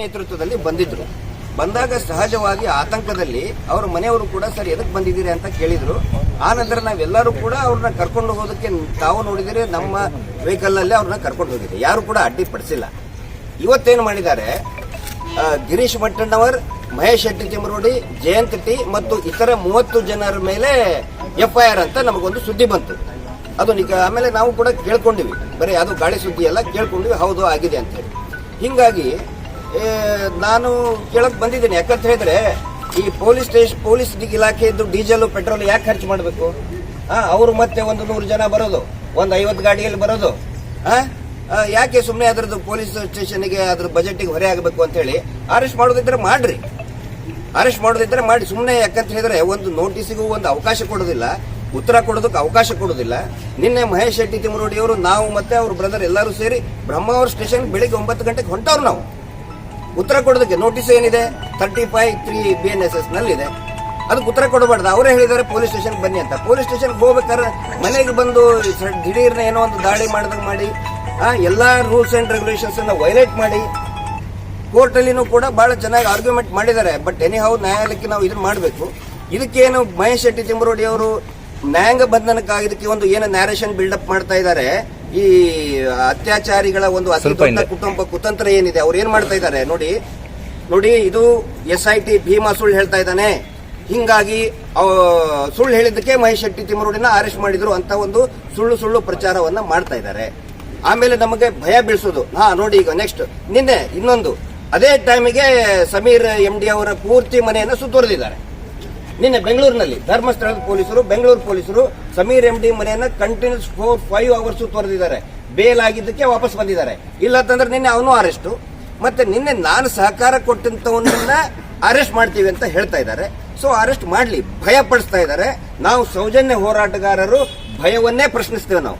ನೇತೃತ್ವದಲ್ಲಿ ಬಂದಿದ್ರು. ಬಂದಾಗ ಸಹಜವಾಗಿ ಆತಂಕದಲ್ಲಿ ಅವ್ರ ಮನೆಯವರು ಕೂಡ, ಸರ್, ಎದಕ್ ಬಂದಿದ್ದೀರಿ? ಅಂತ ಕೇಳಿದ್ರು. ಆ ನಂತರ ನಾವೆಲ್ಲರೂ ಕೂಡ ಅವ್ರನ್ನ ಕರ್ಕೊಂಡು ಹೋಗೋದಕ್ಕೆ ತಾವು ನೋಡಿದರೆ ನಮ್ಮ ವೆಹಿಕಲ್ನಲ್ಲಿ ಅವ್ರನ್ನ ಕರ್ಕೊಂಡು ಹೋಗಿದ್ದೆ. ಯಾರು ಕೂಡ ಅಡ್ಡಿಪಡಿಸಿಲ್ಲ ಇವತ್ತೇನು ಮಾಡಿದ್ದಾರೆ? ಗಿರೀಶ್ ಮಟ್ಟಣ್ಣವರ್ ಮಹೇಶ್ ಶೆಟ್ಟಿ ತಿಮರೋಡಿ ಜಯಂತ್ ಟಿ ಮತ್ತು ಇತರ ಮೂವತ್ತು ಜನರ ಮೇಲೆ ಎಫ್ಐಆರ್ ಅಂತ ನಮಗೊಂದು ಸುದ್ದಿ ಬಂತು. ಅದು ಆಮೇಲೆ ನಾವು ಕೂಡ ಕೇಳ್ಕೊಂಡಿವಿ. ಬರೀ ಅದು ಗಾಳಿ ಸುದ್ದಿ ಎಲ್ಲ ಕೇಳ್ಕೊಂಡಿವಿ, ಹೌದು, ಆಗಿದೆ ಅಂತ ಹೇಳಿ. ಹಿಂಗಾಗಿ ನಾನು ಕೇಳಕ್ ಬಂದಿದ್ದೀನಿ. ಯಾಕಂತ ಹೇಳಿದ್ರೆ ಈ ಪೊಲೀಸ್ ಸ್ಟೇಷನ್ ಪೊಲೀಸ್ ಇಲಾಖೆದ್ದು ಡೀಸೆಲ್ ಪೆಟ್ರೋಲ್ ಯಾಕೆ ಖರ್ಚು ಮಾಡಬೇಕು? ಅವರು ಮತ್ತೆ ಒಂದು ನೂರು ಜನ ಬರೋದು ಒಂದು ಐವತ್ತು ಗಾಡಿಯಲ್ಲಿ ಬರೋದು? ಆ, ಯಾಕೆ ಸುಮ್ಮನೆ ಅದ್ರದ್ದು ಪೊಲೀಸ್ ಸ್ಟೇಷನ್ಗೆ ಅದ್ರ ಬಜೆಟ್ಗೆ ಹೊರೆ ಆಗಬೇಕು ಅಂತ ಹೇಳಿ ಅರೆಸ್ಟ್ ಮಾಡೋದಿದ್ರೆ ಮಾಡ್ರಿ. ಅರೆಸ್ಟ್ ಮಾಡೋದಿದ್ರೆ ಮಾಡಿ. ಸುಮ್ಮನೆ ಯಾಕಂತ ಹೇಳಿದ್ರೆ ಒಂದು ನೋಟಿಸಿಗೂ ಒಂದು ಅವಕಾಶ ಕೊಡೋದಿಲ್ಲ ಉತ್ತರ ಕೊಡೋದಕ್ಕೆ ಅವಕಾಶ ಕೊಡೋದಿಲ್ಲ. ನಿನ್ನೆ ಮಹೇಶ್ ಶೆಟ್ಟಿ ತಿಮರೋಡಿ ಅವರು ನಾವು ಮತ್ತೆ ಅವ್ರ ಬ್ರದರ್ ಎಲ್ಲರೂ ಸೇರಿ ಬ್ರಹ್ಮಾವರ್ ಸ್ಟೇಷನ್ ಬೆಳಿಗ್ಗೆ ಒಂಬತ್ತು ಗಂಟೆಗೆ ಹೊಂಟವ್ರು ನಾವು. ಉತ್ತರ ಕೊಡೋದಕ್ಕೆ ನೋಟಿಸ್ ಏನಿದೆ? Thirty five three B N S S ನಲ್ಲಿದೆ. ಅದಕ್ಕೆ ಉತ್ತರ ಕೊಡಬಾರ್ದು. ಅವರೇ ಹೇಳಿದ್ದಾರೆ ಪೊಲೀಸ್ ಸ್ಟೇಷನ್ ಬನ್ನಿ ಅಂತ. ಪೊಲೀಸ್ ಸ್ಟೇಷನ್ ಹೋಗ್ಬೇಕಾದ್ರೆ ಮನೆಗೆ ಬಂದು ದಿಢೀರ್ನ ಏನೋ ಒಂದು ದಾಳಿ ಮಾಡಿದಾಗ ಮಾಡಿ ಎಲ್ಲ ರೂಲ್ಸ್ ಅಂಡ್ ರೆಗ್ಯುಲೇಷನ್ಸ್ ಅನ್ನ ವೈಲೇಟ್ ಮಾಡಿ ಕೋರ್ಟಲ್ಲಿನೂ ಕೂಡ ಬಹಳ ಚೆನ್ನಾಗಿ ಆರ್ಗ್ಯುಮೆಂಟ್ ಮಾಡಿದ್ದಾರೆ. ಬಟ್ ಎನಿ ಹೌ ನ್ಯಾಯಾಲಯಕ್ಕೆ ನಾವು ಇದನ್ನ ಮಾಡಬೇಕು. ಇದಕ್ಕೇನು ಮಹೇಶ್ ಶೆಟ್ಟಿ ತಿಮ್ಮರೋಡಿ ಅವರು ನ್ಯಾಯಾಂಗ ಬಂಧನಕ್ಕಾಗಿದ್ದಕ್ಕೆ ಒಂದು ಏನು ನ್ಯಾರೇಷನ್ ಬಿಲ್ಡಪ್ ಮಾಡ್ತಾ ಇದ್ದಾರೆ. ಈ ಅತ್ಯಾಚಾರಿಗಳ ಒಂದು ಅತ್ಯಂತ ಕುಟುಂಬ ಕುತಂತ್ರ ಏನಿದೆ ಅವ್ರು ಏನ್ ಮಾಡ್ತಾ ಇದ್ದಾರೆ ನೋಡಿ. ನೋಡಿ ಇದು ಎಸ್ ಐ ಟಿ ಭೀಮಾ ಸುಳ್ಳು ಹೇಳ್ತಾ ಇದ್ದಾನೆ. ಹಿಂಗಾಗಿ ಸುಳ್ಳು ಹೇಳಿದ್ದಕ್ಕೆ ಮಹೇಶ್ ಶೆಟ್ಟಿ ತಿಮ್ಮರೋಡಿನ ಅರೆಸ್ಟ್ ಮಾಡಿದ್ರು ಅಂತ ಒಂದು ಸುಳ್ಳು ಸುಳ್ಳು ಪ್ರಚಾರವನ್ನ ಮಾಡ್ತಾ ಇದ್ದಾರೆ. ಆಮೇಲೆ ನಮಗೆ ಭಯ ಬೀಳಿಸೋದು. ಹಾ ನೋಡಿ ಈಗ ನೆಕ್ಸ್ಟ್ ನಿನ್ನೆ ಇನ್ನೊಂದು. ಅದೇ ಟೈಮಿಗೆ ಸಮೀರ್ ಎಂ ಡಿ ಅವರ ಪೂರ್ತಿ ಮನೆಯನ್ನು ಸುತ್ತುವರೆದಿದ್ದಾರೆ. ನಿನ್ನೆ ಬೆಂಗಳೂರಿನಲ್ಲಿ ಧರ್ಮಸ್ಥಳದ ಪೊಲೀಸರು, ಬೆಂಗಳೂರು ಪೊಲೀಸರು ಸಮೀರ್ ಎಂ ಡಿ ಮನೆಯನ್ನ ಕಂಟಿನ್ಯೂಸ್ ಫೋರ್ ಫೈವ್ ಅವರ್ಸ್ ತೊರೆದಿದ್ದಾರೆ. ಬೇಲ್ ಆಗಿದ್ದಕ್ಕೆ ವಾಪಸ್ ಬಂದಿದ್ದಾರೆ. ಇಲ್ಲ ಅಂತಂದ್ರೆ ನಿನ್ನೆ ಅವನು ಅರೆಸ್ಟು ಮತ್ತೆ ನಿನ್ನೆ ನಾನು ಸಹಕಾರ ಕೊಟ್ಟಂತವನ್ನ ಅರೆಸ್ಟ್ ಮಾಡ್ತೀವಿ ಅಂತ ಹೇಳ್ತಾ ಇದ್ದಾರೆ. ಸೊ ಅರೆಸ್ಟ್ ಮಾಡ್ಲಿ, ಭಯ ಪಡಿಸ್ತಾ ಇದ್ದಾರೆ. ನಾವು ಸೌಜನ್ಯ ಹೋರಾಟಗಾರರು, ಭಯವನ್ನೇ ಪ್ರಶ್ನಿಸ್ತೇವೆ ನಾವು.